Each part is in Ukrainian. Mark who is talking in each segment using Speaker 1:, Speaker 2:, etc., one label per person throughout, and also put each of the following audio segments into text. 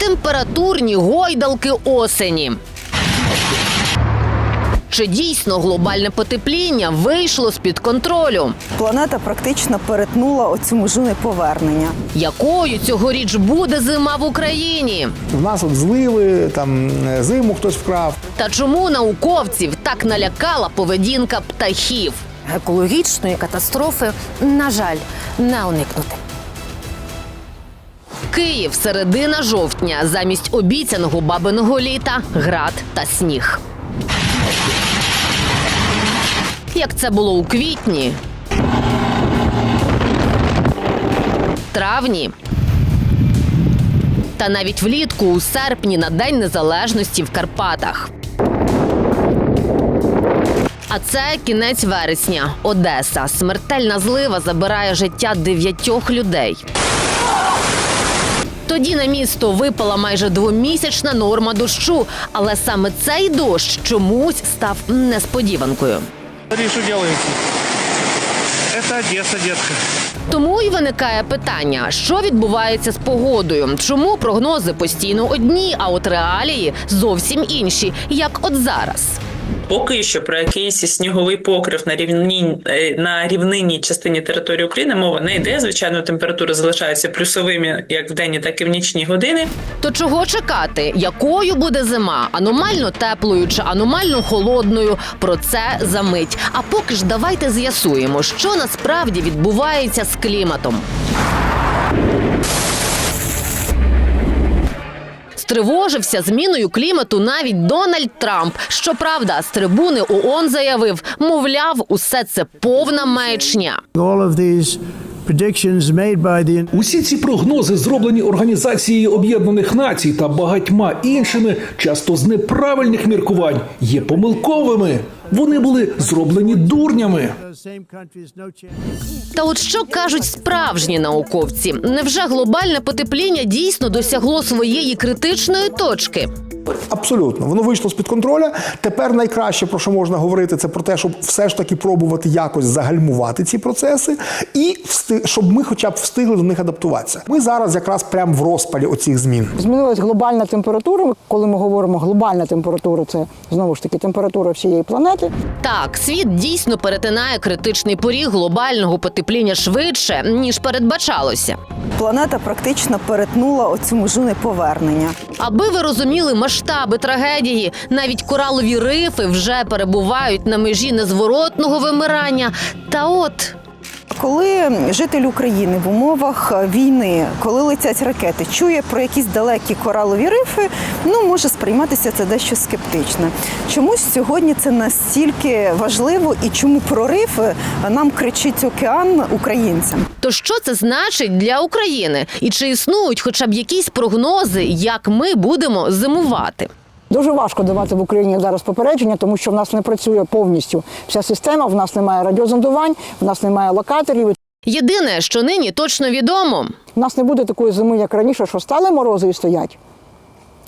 Speaker 1: температурні гойдалки осені. Чи дійсно глобальне потепління вийшло з-під контролю?
Speaker 2: Планета практично перетнула оцю межу неповернення.
Speaker 1: Якою цьогоріч буде зима в Україні?
Speaker 3: В нас от зливи, там е, зиму хтось вкрав.
Speaker 1: Та чому науковців так налякала поведінка птахів?
Speaker 4: екологічної катастрофи, на жаль, не уникнути.
Speaker 1: Київ, середина жовтня, замість обіцяного бабиного літа град та сніг. Як це було у квітні, травні. Та навіть влітку у серпні на День Незалежності в Карпатах. А це кінець вересня. Одеса. Смертельна злива забирає життя дев'ятьох людей. Тоді на місто випала майже двомісячна норма дощу, але саме цей дощ чомусь став несподіванкою.
Speaker 5: Делаете. Это
Speaker 1: Тому й виникає питання, що відбувається з погодою, чому прогнози постійно одні, а от реалії зовсім інші, як от зараз.
Speaker 6: Поки що про якийсь сніговий покрив на рівні е, на рівнинній частині території України мова не йде. Звичайно, температури залишаються плюсовими як в денні, так і в нічні години.
Speaker 1: То чого чекати? Якою буде зима? Аномально теплою чи аномально холодною? Про це за мить. А поки ж давайте з'ясуємо, що насправді відбувається з кліматом. Стривожився зміною клімату навіть Дональд Трамп. Щоправда, з трибуни ООН заявив, мовляв, усе це повна маячня.
Speaker 7: Усі ці прогнози, зроблені Організацією Об'єднаних Націй та багатьма іншими, часто з неправильних міркувань, є помилковими. Вони були зроблені дурнями.
Speaker 1: Та от що кажуть справжні науковці? Невже глобальне потепління дійсно досягло своєї критичної точки?
Speaker 3: Абсолютно, воно вийшло з під контроля. Тепер найкраще про що можна говорити, це про те, щоб все ж таки пробувати якось загальмувати ці процеси, і всти- щоб ми, хоча б встигли до них адаптуватися. Ми зараз якраз прямо в розпалі оцих змін.
Speaker 8: Змінилась глобальна температура. Коли ми говоримо глобальна температура, це знову ж таки температура всієї планети.
Speaker 1: Так, світ дійсно перетинає критичний поріг глобального потепління швидше ніж передбачалося.
Speaker 2: Планета практично перетнула оцю межу неповернення.
Speaker 1: Аби ви розуміли масштаби трагедії, навіть коралові рифи вже перебувають на межі незворотного вимирання. Та от
Speaker 2: Коли житель України в умовах війни, коли летять ракети, чує про якісь далекі коралові рифи, ну може сприйматися це дещо скептично. Чомусь сьогодні це настільки важливо, і чому про рифи нам кричить океан українцям.
Speaker 1: то що це значить для України? І чи існують хоча б якісь прогнози, як ми будемо зимувати?
Speaker 8: Дуже важко давати в Україні зараз попередження, тому що в нас не працює повністю вся система. В нас немає радіозондувань, в нас немає локаторів.
Speaker 1: Єдине, що нині точно відомо,
Speaker 8: У нас не буде такої зими, як раніше, що стали морози і стоять.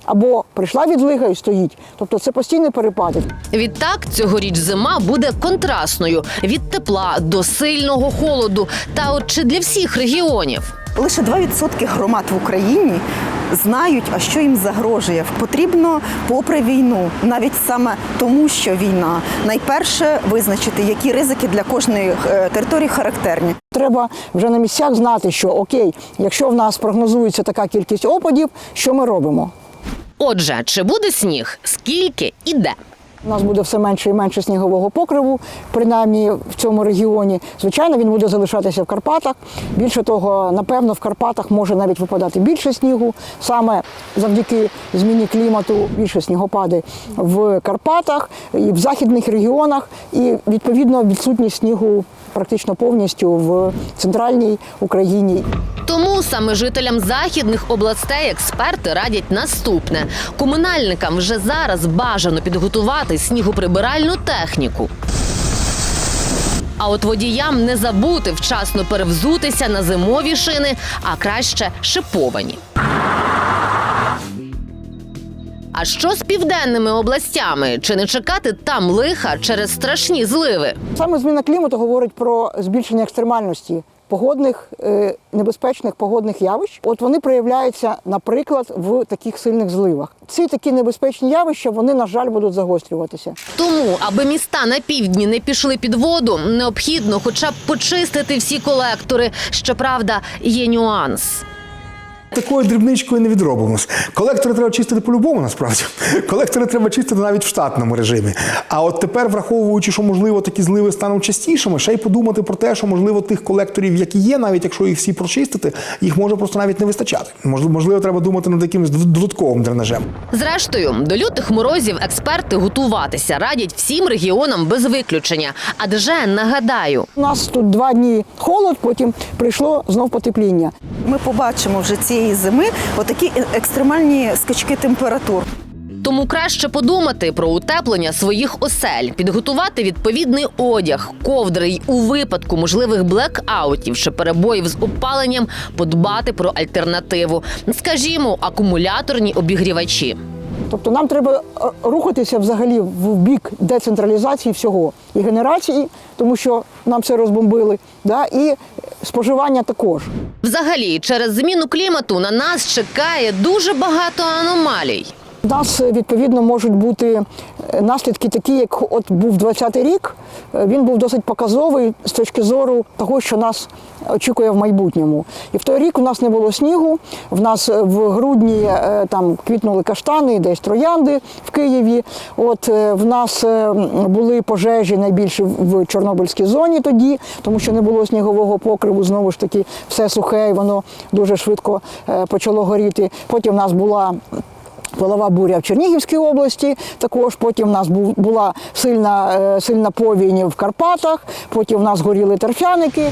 Speaker 8: Або прийшла відлига і стоїть. Тобто це постійні перепади.
Speaker 1: Відтак, цьогоріч зима буде контрастною від тепла до сильного холоду. Та от чи для всіх регіонів?
Speaker 2: Лише 2% громад в Україні знають, а що їм загрожує. Потрібно, попри війну, навіть саме тому, що війна, найперше визначити, які ризики для кожної е, території характерні.
Speaker 8: Треба вже на місцях знати, що окей, якщо в нас прогнозується така кількість опадів, що ми робимо?
Speaker 1: Отже, чи буде сніг? Скільки і де?
Speaker 8: У нас буде все менше і менше снігового покриву, принаймні в цьому регіоні. Звичайно, він буде залишатися в Карпатах. Більше того, напевно, в Карпатах може навіть випадати більше снігу. Саме завдяки зміні клімату більше снігопади в Карпатах і в західних регіонах, і відповідно відсутність снігу практично повністю в центральній Україні.
Speaker 1: Тому саме жителям західних областей експерти радять наступне: комунальникам вже зараз бажано підготувати снігоприбиральну техніку. А от водіям не забути вчасно перевзутися на зимові шини, а краще шиповані. А що з південними областями? Чи не чекати там лиха через страшні зливи?
Speaker 8: Саме зміна клімату говорить про збільшення екстремальності погодних е, небезпечних погодних явищ. От вони проявляються, наприклад, в таких сильних зливах. Ці такі небезпечні явища, вони, на жаль, будуть загострюватися.
Speaker 1: Тому, аби міста на півдні не пішли під воду, необхідно хоча б почистити всі колектори. Щоправда, є нюанс.
Speaker 3: Такою дрібничкою не відробимось. Колектори треба чистити по-любому, насправді. Колектори треба чистити навіть в штатному режимі. А от тепер, враховуючи, що можливо такі зливи стануть частішими, ще й подумати про те, що можливо тих колекторів, які є, навіть якщо їх всі прочистити, їх може просто навіть не вистачати. Можливо, можливо, треба думати над якимось додатковим дренажем.
Speaker 1: Зрештою, до лютих морозів експерти готуватися радять всім регіонам без виключення. Адже нагадаю,
Speaker 8: У нас тут два дні холод, потім прийшло знов потепління.
Speaker 2: Ми побачимо вже цієї зими отакі е- екстремальні скачки температур.
Speaker 1: Тому краще подумати про утеплення своїх осель, підготувати відповідний одяг, ковдри й у випадку можливих блекаутів чи перебоїв з опаленням подбати про альтернативу, скажімо, акумуляторні обігрівачі.
Speaker 8: Тобто нам треба е, рухатися взагалі в бік децентралізації всього і генерації, тому що нам все розбомбили, да, і споживання також.
Speaker 1: Взагалі, через зміну клімату на нас чекає дуже багато аномалій.
Speaker 8: У нас відповідно можуть бути е, наслідки такі, як от був 20-й рік. Е, Він був досить показовий з точки зору того, що нас очікує в майбутньому. І в той рік у нас не було снігу. В нас е, в грудні там квітнули каштани, десь троянди в Києві. От в нас були пожежі найбільше в Чорнобильській зоні тоді, тому що не було снігового покриву. Знову ж таки, все сухе, і воно дуже швидко почало горіти. Потім в нас була Полова буря в Чернігівській області. Також потім в нас була сильна, е, сильна повінь в Карпатах. Потім в нас горіли торфяники.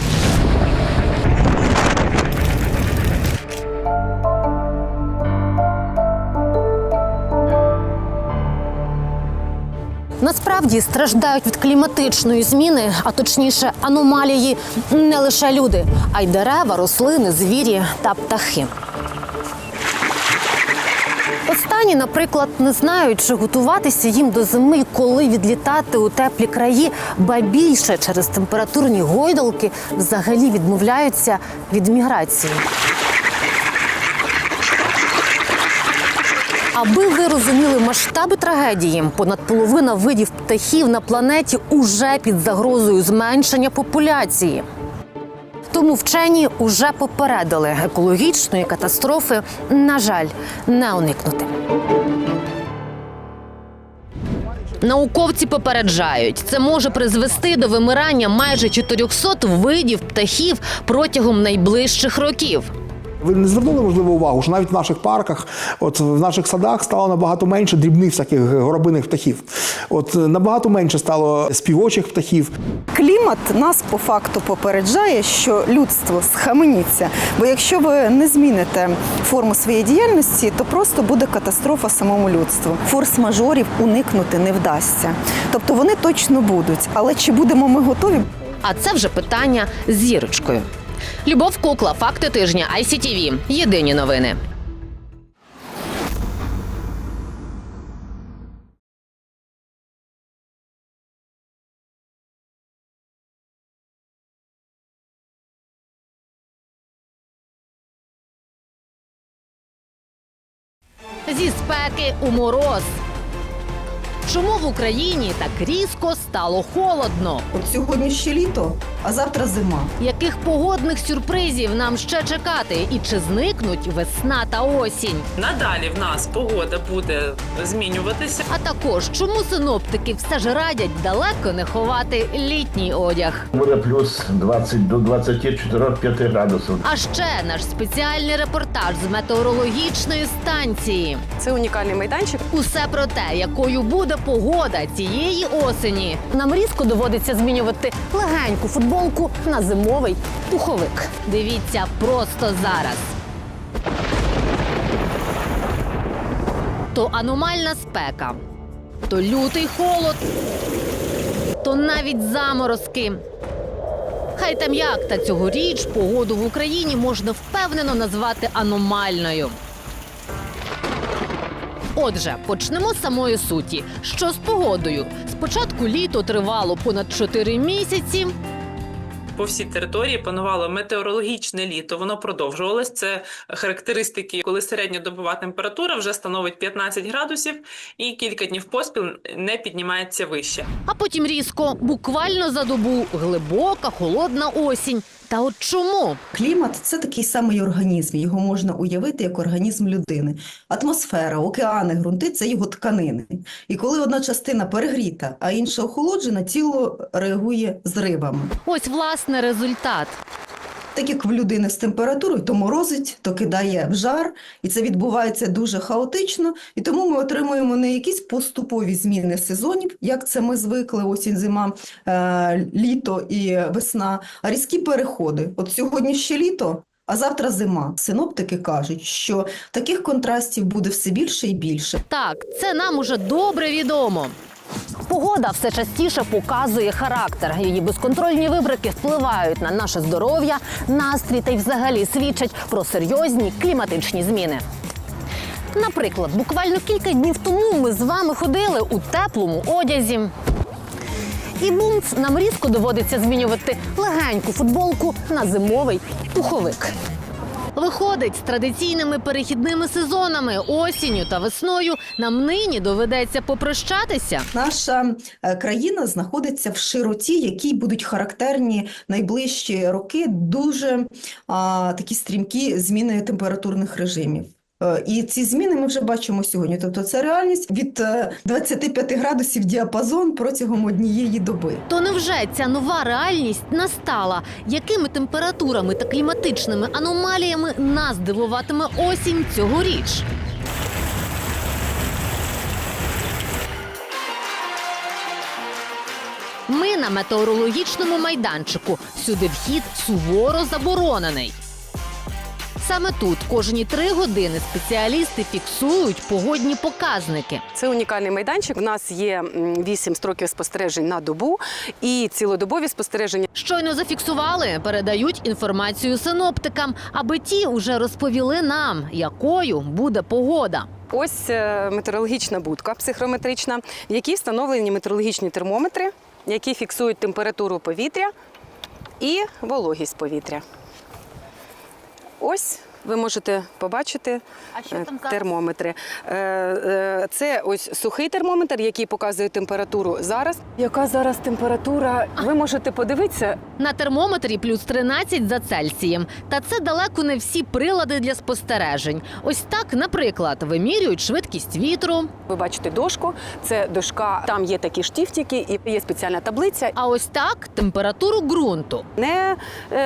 Speaker 4: Насправді страждають від кліматичної зміни, а точніше аномалії, не лише люди, а й дерева, рослини, звірі та птахи. Останні, наприклад, не знають, чи готуватися їм до зими, коли відлітати у теплі краї, ба більше через температурні гойдалки взагалі відмовляються від міграції. Аби ви розуміли масштаби трагедії, понад половина видів птахів на планеті уже під загрозою зменшення популяції. Тому вчені уже попередили екологічної катастрофи, на жаль, не уникнути.
Speaker 1: Науковці попереджають, це може призвести до вимирання майже 400 видів птахів протягом найближчих років.
Speaker 3: Ви не звернули можливо увагу, що навіть в наших парках, от в наших садах стало набагато менше дрібних всяких горобиних птахів. От набагато менше стало співочих птахів.
Speaker 2: Клімат нас по факту попереджає, що людство схаменіться. Бо якщо ви не зміните форму своєї діяльності, то просто буде катастрофа самому людству. Форс-мажорів уникнути не вдасться. Тобто вони точно будуть. Але чи будемо ми готові?
Speaker 1: А це вже питання з зірочкою. Любов Кукла, факти тижня, ICTV. Єдині новини. У мороз. Чому в Україні так різко стало холодно?
Speaker 2: От сьогодні ще літо, а завтра зима.
Speaker 1: Яких погодних сюрпризів нам ще чекати? І чи зникнуть весна та осінь?
Speaker 6: Надалі в нас погода буде змінюватися.
Speaker 1: А також чому синоптики все ж радять далеко не ховати літній одяг?
Speaker 9: Буде плюс 20 до 24-5 градусів.
Speaker 1: А ще наш спеціальний репортаж з метеорологічної станції.
Speaker 10: Це унікальний майданчик.
Speaker 1: Усе про те, якою буде погода цієї осені.
Speaker 4: Нам різко доводиться змінювати легеньку футболку на зимовий пуховик.
Speaker 1: Дивіться просто зараз. То аномальна спека, то лютий холод, то навіть заморозки. Хай там як, та цьогоріч погоду в Україні можна впевнено назвати аномальною. Отже, почнемо з самої суті. Що з погодою? Спочатку літо тривало понад 4 місяці,
Speaker 6: По всій території панувало метеорологічне літо. Воно продовжувалось. Це характеристики, коли середньодобова температура вже становить 15 градусів, і кілька днів поспіл не піднімається вище.
Speaker 1: А потім різко, буквально за добу, глибока, холодна осінь. Та от чому?
Speaker 2: Клімат це такий самий організм. Його можна уявити як організм людини. Атмосфера, океани, ґрунти це його тканини. І коли одна частина перегріта, а інша охолоджена, тіло реагує зривами.
Speaker 1: Ось власне результат.
Speaker 2: Так як в людини з температурою, то морозить, то кидає в жар, і це відбувається дуже хаотично. І тому ми отримуємо не якісь поступові зміни сезонів, як це ми звикли, осінь, зима, е, літо і весна, а різкі переходи. От сьогодні ще літо. А завтра зима. Синоптики кажуть, що таких контрастів буде все більше і більше.
Speaker 1: Так, це нам уже добре відомо.
Speaker 11: Погода все частіше показує характер. Її безконтрольні вибрики впливають на наше здоров'я, настрій та й взагалі свідчать про серйозні кліматичні зміни. Наприклад, буквально кілька днів тому ми з вами ходили у теплому одязі. І бумц нам різко доводиться змінювати легеньку футболку на зимовий пуховик.
Speaker 1: Виходить, з традиційними перехідними сезонами осінню та весною нам нині доведеться попрощатися.
Speaker 2: Наша е, країна знаходиться в широті, якій будуть характерні найближчі роки дуже а, такі стрімкі зміни температурних режимів. Е, І ці зміни ми вже бачимо сьогодні. Тобто це реальність від е, 25 градусів діапазон протягом однієї доби.
Speaker 1: То невже ця нова реальність настала? Якими температурами та кліматичними аномаліями нас дивуватиме осінь цьогоріч? Ми на метеорологічному майданчику. Сюди вхід суворо заборонений. Саме тут кожні три години спеціалісти фіксують погодні показники.
Speaker 12: Це унікальний майданчик. У нас є вісім строків спостережень на добу і цілодобові спостереження.
Speaker 1: Щойно зафіксували, передають інформацію синоптикам, аби ті уже розповіли нам, якою буде погода.
Speaker 12: Ось е, метеорологічна будка психрометрична, в якій встановлені метеорологічні термометри, які фіксують температуру повітря і вологість повітря. Ось ви можете побачити е, термометри. Е, е, Це ось сухий термометр, який показує температуру зараз. Яка зараз температура? Ви можете подивитися,
Speaker 1: На термометрі плюс 13 за Цельсієм. Та це далеко не всі прилади для спостережень. Ось так, наприклад, вимірюють швидкість вітру.
Speaker 12: Ви бачите дошку, це дошка, там є такі штифтики і є спеціальна таблиця.
Speaker 1: А ось так температуру ґрунту.
Speaker 12: Не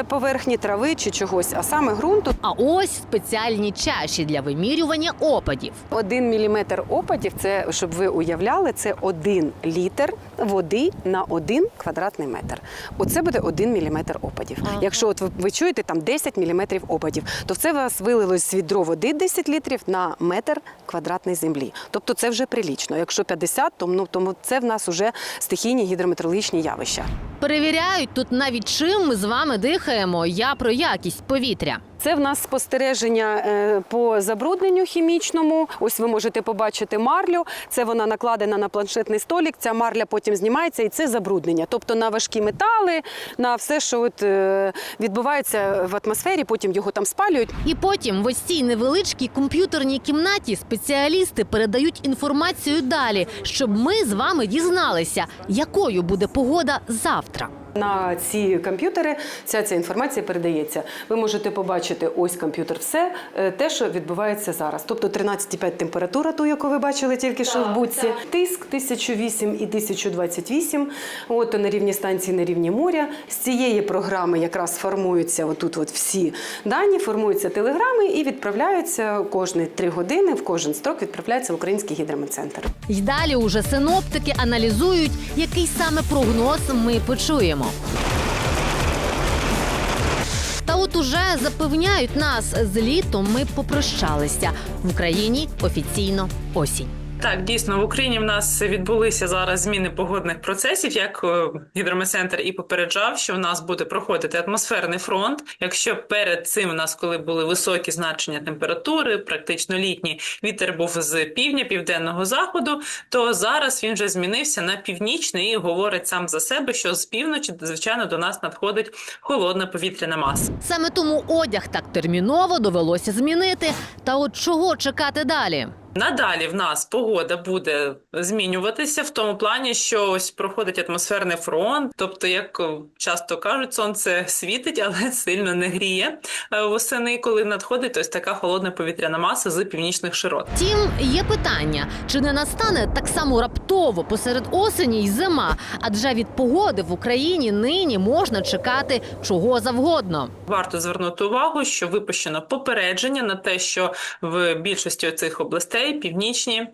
Speaker 12: поверхні трави чи чогось, а саме ґрунту.
Speaker 1: А ось спеціальні чаші для вимірювання опадів.
Speaker 12: Один міліметр опадів, це щоб ви уявляли, це один літр води на один квадратний метр. Оце буде один міліметр опадів. Якщо от ви, ви чуєте там 10 міліметрів опадів, то це у вас вилилось з відро води 10 літрів на метр квадратний землі. Тобто це вже прилічно. Якщо 50, то ну тому це в нас вже стихійні гідрометеорологічні явища.
Speaker 1: Перевіряють тут навіть чим ми з вами дихаємо. Я про якість повітря.
Speaker 12: Це в нас спостереження е, по забрудненню хімічному. Ось ви можете побачити марлю. Це вона накладена на планшетний столік. Ця марля потім знімається, і це забруднення. Тобто на важкі метали, на все, що от, е, відбувається в атмосфері, потім його там спалюють.
Speaker 1: І потім в ось цій невеличкій комп'ютерній кімнаті спеціалісти передають інформацію далі, щоб ми з вами дізналися, якою буде погода завтра завтра.
Speaker 12: На ці комп'ютери ця ця інформація передається. Ви можете побачити ось комп'ютер, все е, те, що відбувається зараз. Тобто 13,5 температура, ту, яку ви бачили тільки що в будці, тиск 1008 і 1028, от на рівні станції, на рівні моря. З цієї програми якраз формуються отут от всі дані, формуються телеграми і відправляються кожні три години, в кожен строк відправляється в український гідрометцентр.
Speaker 1: І далі уже синоптики аналізують, який саме прогноз ми почуємо. Та от уже запевняють нас, з літом ми попрощалися в Україні офіційно осінь.
Speaker 6: Так, дійсно, в Україні в нас відбулися зараз зміни погодних процесів. Як е, гідрометцентр і попереджав, що в нас буде проходити атмосферний фронт. Якщо перед цим у нас, коли були високі значення температури, практично літні, вітер був з півдня, південного заходу, то зараз він вже змінився на північний і говорить сам за себе, що з півночі, звичайно, до нас надходить холодна повітряна маса.
Speaker 1: Саме тому одяг так терміново довелося змінити. Та от чого чекати далі?
Speaker 6: Надалі в нас погода буде змінюватися в тому плані, що ось проходить атмосферний фронт. Тобто, як е, часто кажуть, сонце світить, але сильно не гріє е, восени, коли надходить ось така холодна повітряна маса з північних широт.
Speaker 1: Втім, є питання: чи не настане так само раптово посеред осені й зима? Адже від погоди в Україні нині можна чекати чого завгодно.
Speaker 6: Варто звернути увагу, що випущено попередження на те, що в більшості цих областей північні.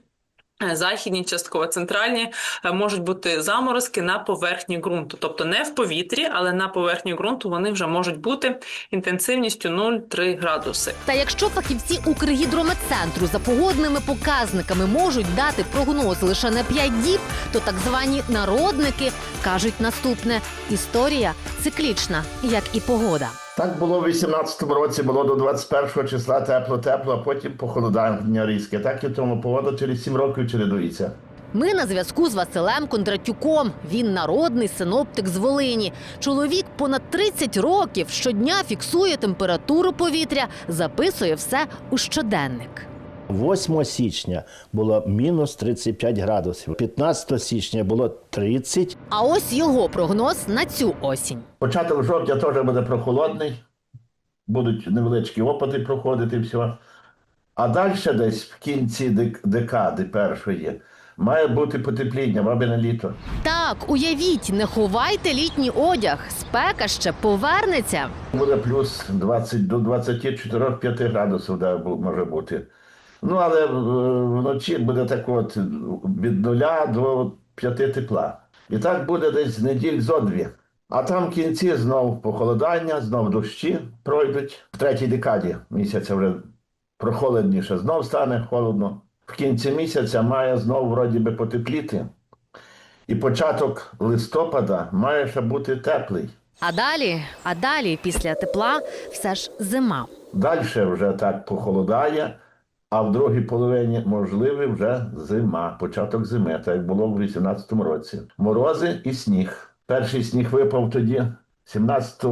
Speaker 6: е, Західні, частково центральні е, можуть бути заморозки на поверхні ґрунту, тобто не в повітрі, але на поверхні ґрунту вони вже можуть бути інтенсивністю 0,3 градуси.
Speaker 1: Та якщо фахівці Укргідрометцентру за погодними показниками можуть дати прогноз лише на 5 діб, то так звані народники кажуть наступне: історія циклічна, як і погода.
Speaker 9: Так було в 18-му році, було до 21 числа тепло-тепло, а потім похолодання різке. Так і тому погода через 7 років чередується.
Speaker 1: Ми на зв'язку з Василем Кондратюком. Він народний синоптик з Волині. Чоловік понад 30 років щодня фіксує температуру повітря, записує все у щоденник.
Speaker 13: 8 січня було мінус 35 градусів, 15 січня було 30,
Speaker 1: А ось його прогноз на цю осінь.
Speaker 9: Початок жовтня теж буде прохолодний, будуть невеличкі опади проходити, все. А далі десь в кінці дек- декади першої має бути потепління, бабине літо.
Speaker 1: Так, уявіть, не ховайте літній одяг. Спека ще повернеться.
Speaker 9: Буде плюс 20 до 24-5 градусів да, може бути. Ну, але е, вночі буде так от від 0 до 5 тепла. І так буде десь неділь зо дві. А там в кінці знов похолодання, знов дощі пройдуть. В третій декаді місяця вже прохолодніше, знов стане холодно. В кінці місяця має знов вроді би потепліти. І початок листопада має ще бути теплий.
Speaker 1: А далі, а далі, після тепла, все ж зима.
Speaker 9: Далі вже так похолодає, а в другій половині можливий вже зима, початок зими, так як було в 18-му році. Морози і сніг. Перший сніг випав тоді, 17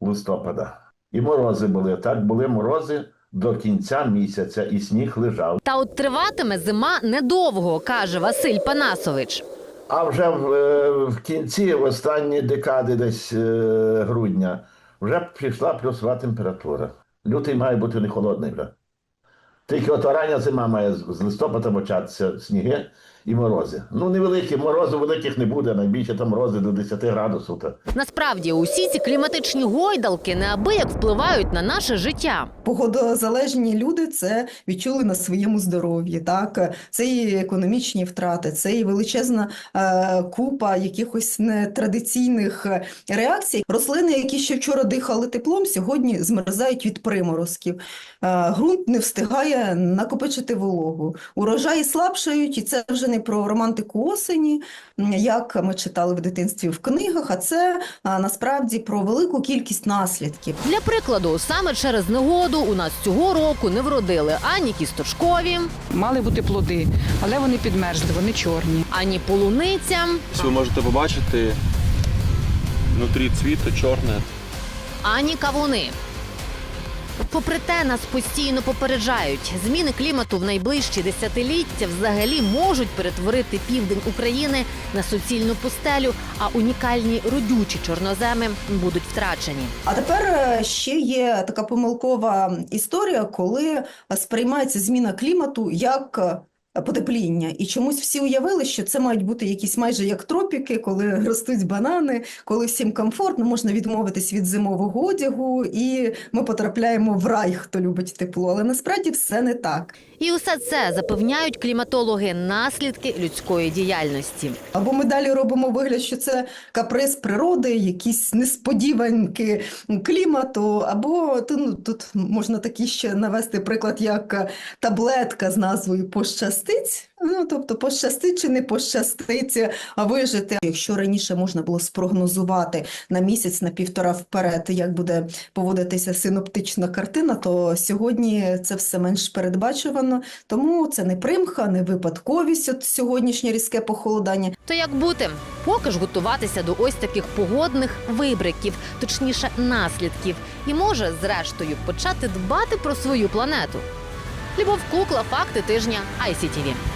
Speaker 9: листопада. І морози були. Так були морози до кінця місяця, і сніг лежав.
Speaker 1: Та от триватиме зима недовго, каже Василь Панасович.
Speaker 9: А вже в, е, в кінці, в останні декади, десь е, грудня, вже пішла плюсова температура. Лютий має бути не холодний вже. Тільки от орання зима має з листопада початися сніги і морози. Ну, невеликі, морозу великих не буде, найбільше там морози до 10 градусів. Та.
Speaker 1: Насправді, усі ці кліматичні гойдалки неабияк впливають на наше життя.
Speaker 2: Погодозалежні люди це відчули на своєму здоров'ї. Так, це і економічні втрати, це і величезна е, купа якихось нетрадиційних реакцій. Рослини, які ще вчора дихали теплом, сьогодні змерзають від приморозків. Е, ґрунт не встигає накопичити вологу. Урожаї слабшають, і це вже не про романтику осені, як ми читали в дитинстві в книгах, а це а, насправді про велику кількість наслідків.
Speaker 1: Для прикладу, саме через негоду у нас цього року не вродили ані кісточкові,
Speaker 14: Мали бути плоди, але вони підмерзли, вони чорні.
Speaker 1: ані полуниця,
Speaker 5: Ви можете побачити внутрі цвіта чорне.
Speaker 1: ані кавуни. Попри те, нас постійно попереджають, зміни клімату в найближчі десятиліття взагалі можуть перетворити південь України на суцільну пустелю, а унікальні родючі чорноземи будуть втрачені.
Speaker 2: А тепер е, ще є така помилкова історія, коли сприймається зміна клімату як е, потепління. І чомусь всі уявили, що це мають бути якісь майже як тропіки, коли ростуть банани, коли всім комфортно, можна відмовитись від зимового одягу, і ми потрапляємо в рай, хто любить тепло. Але насправді все не так.
Speaker 1: І усе це запевняють кліматологи наслідки людської діяльності.
Speaker 10: Або ми далі робимо вигляд, що це каприз природи, якісь несподіванки клімату, або ну, тут можна такий ще навести приклад, як таблетка з назвою пощастить. Ну, тобто пощастить чи не пощастить а вижити. Якщо раніше можна було спрогнозувати на місяць, на півтора вперед, як буде поводитися синоптична картина, то сьогодні це все менш передбачувано. Тому це не примха, не випадковість от сьогоднішнє різке похолодання.
Speaker 1: То як бути? Поки ж готуватися до ось таких погодних вибриків, точніше наслідків, і може, зрештою, почати дбати про свою планету. Любов Кукла, факти тижня ICTV.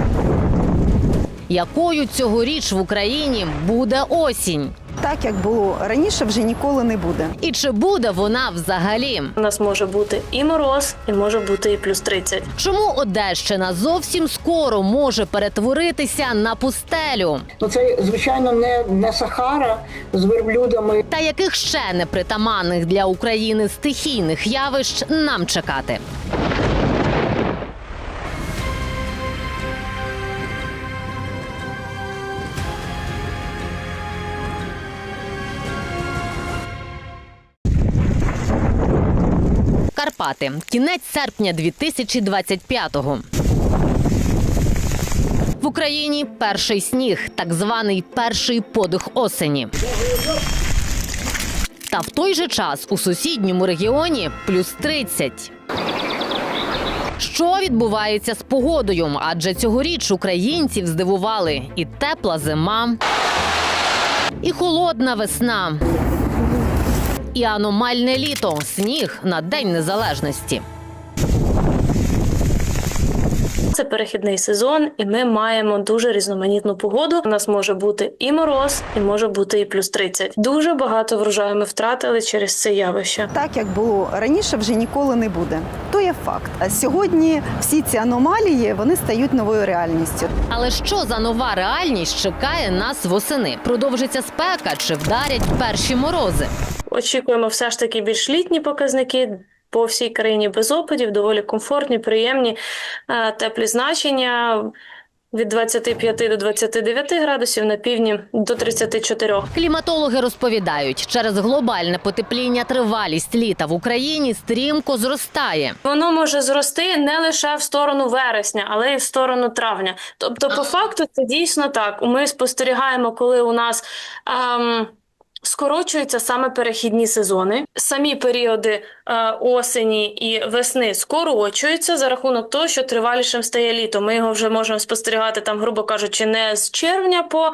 Speaker 1: Якою цьогоріч в Україні буде осінь?
Speaker 2: Так як було раніше, вже ніколи не буде.
Speaker 1: І чи буде вона взагалі?
Speaker 15: У нас може бути і мороз, і може бути і плюс 30.
Speaker 1: Чому Одещина зовсім скоро може перетворитися на пустелю?
Speaker 8: Ну це звичайно не, не Сахара з верблюдами.
Speaker 1: Та яких ще непритаманних для України стихійних явищ нам чекати? Карпати. Кінець серпня 2025-го. В Україні перший сніг, так званий перший подих осені. Та в той же час у сусідньому регіоні плюс 30. Що відбувається з погодою? Адже цьогоріч українців здивували і тепла зима, і холодна весна, і аномальне літо сніг на День Незалежності.
Speaker 15: Це перехідний сезон, і ми маємо дуже різноманітну погоду. У нас може бути і мороз, і може бути і плюс 30. Дуже багато врожаю ми втратили через це явище.
Speaker 2: Так як було раніше, вже ніколи не буде. То є факт. А сьогодні всі ці аномалії вони стають новою реальністю.
Speaker 1: Але що за нова реальність чекає нас восени? Продовжиться спека чи вдарять перші морози?
Speaker 15: Очікуємо все ж таки більш літні показники. По всій країні без опадів, доволі комфортні, приємні, е, теплі значення від 25 до 29 градусів на півдні до 34.
Speaker 1: Кліматологи розповідають, через глобальне потепління тривалість літа в Україні стрімко зростає.
Speaker 15: Воно може зрости не лише в сторону вересня, але й в сторону травня. Тобто, по факту, це дійсно так. Ми спостерігаємо, коли у нас. Ем, Скорочуються саме перехідні сезони. Самі періоди е, осені і весни скорочуються за рахунок того, що тривалішим стає літо. Ми його вже можемо спостерігати там, грубо кажучи, не з червня по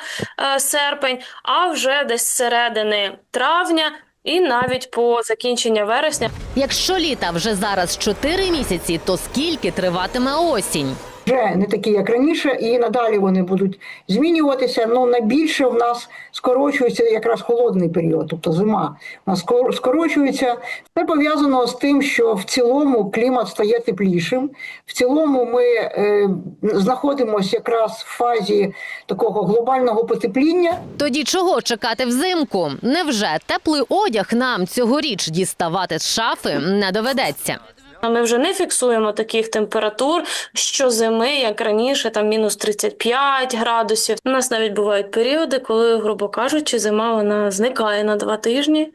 Speaker 15: е, серпень, а вже десь з середини травня і навіть по закінчення вересня.
Speaker 1: Якщо літа вже зараз 4 місяці, то скільки триватиме осінь?
Speaker 8: Вже не такі, як раніше, і надалі вони будуть змінюватися. Ну найбільше в нас скорочується якраз холодний період, тобто зима. У нас скор- скорочується. Це пов'язано з тим, що в цілому клімат стає теплішим. В цілому ми е, знаходимося якраз в фазі такого глобального потепління.
Speaker 1: Тоді чого чекати взимку? Невже теплий одяг нам цьогоріч діставати з шафи не доведеться?
Speaker 15: Ми вже не фіксуємо таких температур щозими, як раніше, там мінус 35 градусів. У нас навіть бувають періоди, коли, грубо кажучи, зима вона зникає на два тижні,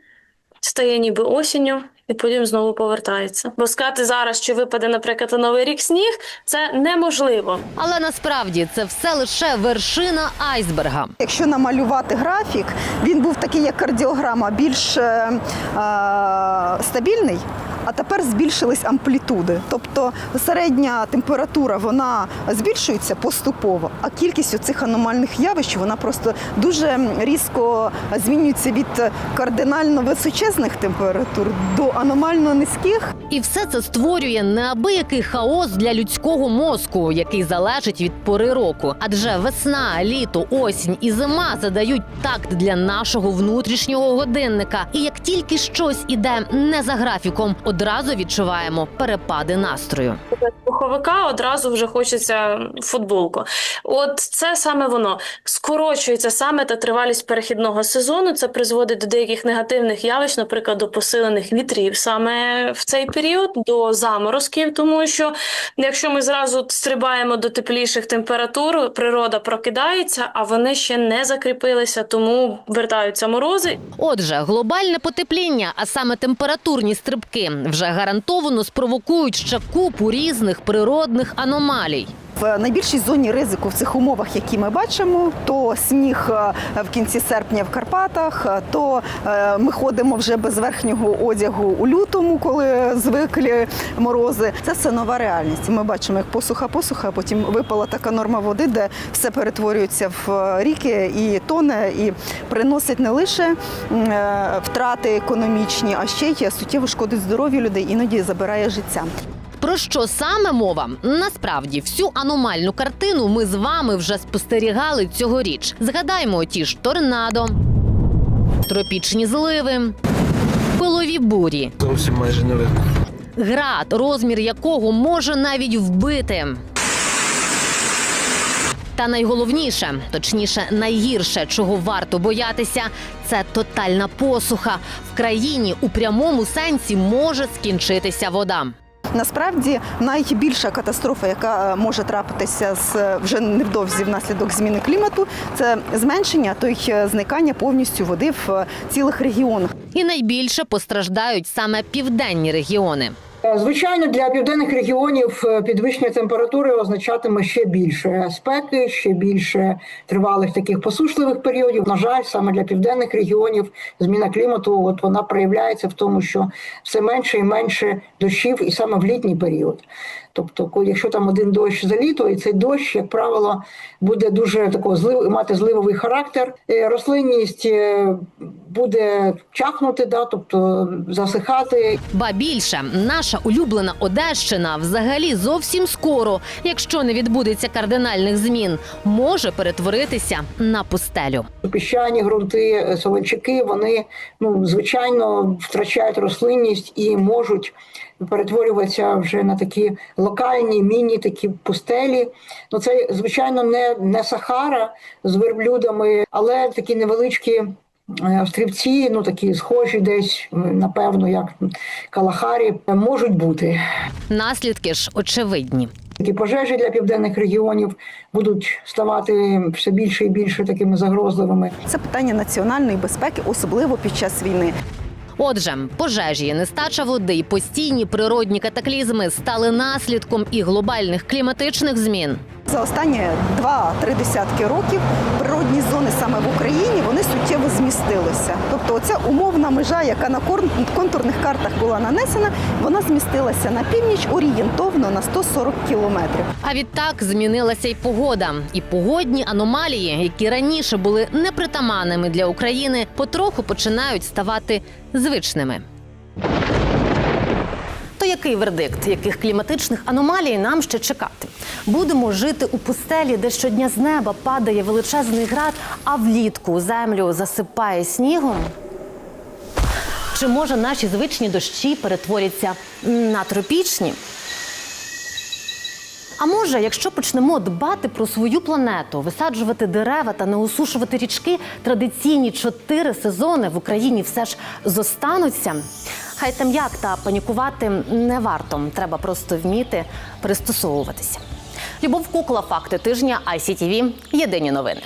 Speaker 15: стає ніби осінню. І потім знову повертається. Бо сказати зараз, чи випаде, наприклад, на новий рік сніг, це неможливо.
Speaker 1: Але насправді це все лише вершина айсберга.
Speaker 2: Якщо намалювати графік, він був такий, як кардіограма, більш е, е, стабільний. А тепер збільшились амплітуди. Тобто середня температура вона збільшується поступово, а кількість цих аномальних явищ вона просто дуже різко змінюється від кардинально височезних температур до аномально низьких.
Speaker 1: І все це створює неабиякий хаос для людського мозку, який залежить від пори року. Адже весна, літо, осінь і зима задають такт для нашого внутрішнього годинника. І як тільки щось іде не за графіком, одразу відчуваємо перепади настрою.
Speaker 15: Пуховика одразу вже хочеться футболку. От це саме воно скорочується саме та тривалість перехідного сезону. Це призводить до деяких негативних явищ, наприклад, до посилених вітрів саме в цей період, до заморозків, тому що якщо ми зразу стрибаємо до тепліших температур, природа прокидається, а вони ще не закріпилися, тому вертаються морози.
Speaker 1: Отже, глобальне потепління, а саме температурні стрибки, вже гарантовано спровокують ще купу різних природних аномалій.
Speaker 2: В найбільшій зоні ризику в цих умовах, які ми бачимо, то сніг е, в кінці серпня в Карпатах, е, то е, ми ходимо вже без верхнього одягу у лютому, коли звиклі морози. Це все нова реальність. Ми бачимо, як посуха, посуха, а потім випала така норма води, де все перетворюється в ріки і тоне, і приносить не лише втрати економічні, а ще й суттєво шкодить здоров'ю людей, іноді забирає життя.
Speaker 1: Про що саме мова? Насправді, всю аномальну картину ми з вами вже спостерігали цьогоріч. Згадаймо ті ж торнадо, тропічні зливи, пилові бурі,
Speaker 5: Зовсім майже не видно.
Speaker 1: град, розмір якого може навіть вбити. Та найголовніше, точніше, найгірше, чого варто боятися, це тотальна посуха. В країні у прямому сенсі може скінчитися вода.
Speaker 2: Насправді найбільша катастрофа, яка е, може трапитися з вже невдовзі внаслідок зміни клімату, це зменшення, то й е, зникання повністю води в е, цілих регіонах.
Speaker 1: І найбільше постраждають саме південні регіони.
Speaker 8: Е, Звичайно, для південних регіонів е, підвищення температури означатиме ще більше спеки, ще більше тривалих таких посушливих періодів. На жаль, саме для південних регіонів зміна клімату, от вона проявляється в тому, що все менше і менше дощів, і саме в літній період. Тобто, якщо там один дощ за літо, і цей дощ, як правило, буде дуже такого злив мати зливовий характер. Е, Рослинність е, буде чахнути, да, тобто засихати.
Speaker 1: Ба більше, наша улюблена Одещина взагалі зовсім скоро, якщо не відбудеться кардинальних змін, може перетворитися на пустелю.
Speaker 8: Піщані ґрунти, е, солончаки, вони ну звичайно втрачають рослинність і можуть перетворюватися вже на такі локальні міні такі пустелі. Ну це звичайно не, не Сахара з верблюдами, але такі невеличкі. е, Острівці, ну такі схожі десь, е, напевно, як Калахарі, е, можуть бути.
Speaker 1: Наслідки ж очевидні.
Speaker 8: Такі пожежі для південних регіонів будуть ставати все більше і більше такими загрозливими.
Speaker 2: Це питання національної безпеки, особливо під час війни.
Speaker 1: Отже, пожежі, нестача води і постійні природні катаклізми стали наслідком і глобальних кліматичних змін.
Speaker 2: За останні два-три десятки років природні зони саме в Україні вони суттєво змістилися. Тобто, оця умовна межа, яка на контурних картах була нанесена, вона змістилася на північ орієнтовно на 140 кілометрів.
Speaker 1: А відтак змінилася й погода. І погодні аномалії, які раніше були непритаманними для України, потроху починають ставати звичними. Який вердикт, яких кліматичних аномалій нам ще чекати? Будемо жити у пустелі, де щодня з неба падає величезний град, а влітку землю засипає снігом? Чи може наші звичні дощі перетворяться на тропічні? А може, якщо почнемо дбати про свою планету, висаджувати дерева та не осушувати річки, традиційні чотири сезони в Україні все ж зостануться. Хай там як та панікувати не варто. Треба просто вміти пристосовуватися. Любов Кукла, факти тижня ICTV. Єдині новини.